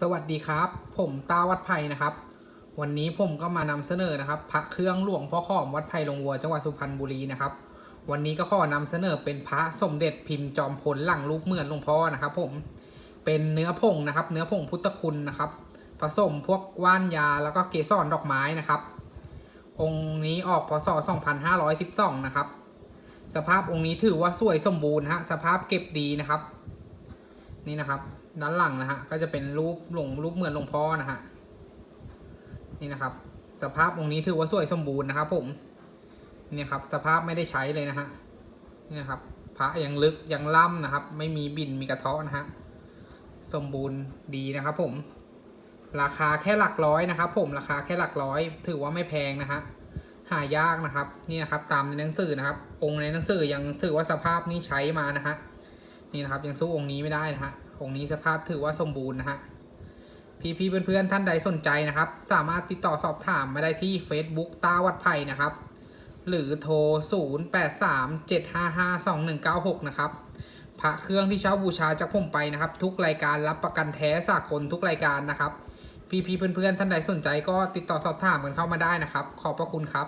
สวัสดีครับ ผมตาวัดไผ่นะครับ วันนี้ผมก็มานำเสนอนะครับพระเครื่องหลวงพ่อขอมวัดไผ่ลงวัวจังหวัดสุพรรณบุรีนะครับ วันนี้ก็ขอนำเสนอเป็นพระสมเด็จพิมพ์จอมพลหลังรูปเหมือนหลวงพ่อนะครับ ผมเป็นเนื้อผงนะครับ เนื้อผงพุทธคุณนะครับ ผสมพวกว่านยาแล้วก็เกสรดอกไม้นะครับ องค์นี้ออกพศ 2512 นะครับ สภาพองค์นี้ถือว่าสวยสมบูรณ์ฮะสภาพเก็บดีนะครับ นี่นะครับ ด้านหลังนะฮะก็จะเป็นรูปหลวงรูปเหมือนหลวงพ่อนะฮะนี่นะครับ สภาพองค์นี้ถือว่าสวยสมบูรณ์นะครับผมนี่ครับสภาพไม่ได้ใช้เลยนะฮะนี่นะครับพระยังลึกยังล่ำนะครับ ไม่มีบินมีกระเทาะนะฮะสมบูรณ์ดีนะครับ ผม ราคาแค่หลักร้อยนะครับ ผมราคาแค่หลักร้อย ถือว่าไม่แพงนะฮะหายากนะครับนี่นะครับตามในหนังสือนะครับ องค์ในหนังสือยังถือว่าสภาพนี้ใช้มานะฮะ นี่นะครับยังสู้องค์นี้ไม่ได้นะฮะองค์นี้สภาพถือว่าสมบูรณ์นะฮะพี่ๆเพื่อนๆท่านใดสนใจนะครับ สามารถติดต่อสอบถามมาได้ที่ Facebook ตาวัดไผ่นะครับ หรือโทร 0837552196 นะครับพระเครื่องที่เช่าบูชาจากผมไปนะครับ ทุกรายการรับประกันแท้สากลทุกรายการนะครับ พี่ๆเพื่อนๆท่านใดสนใจก็ติดต่อสอบถามกันเข้ามาได้นะครับ ขอบพระคุณครับ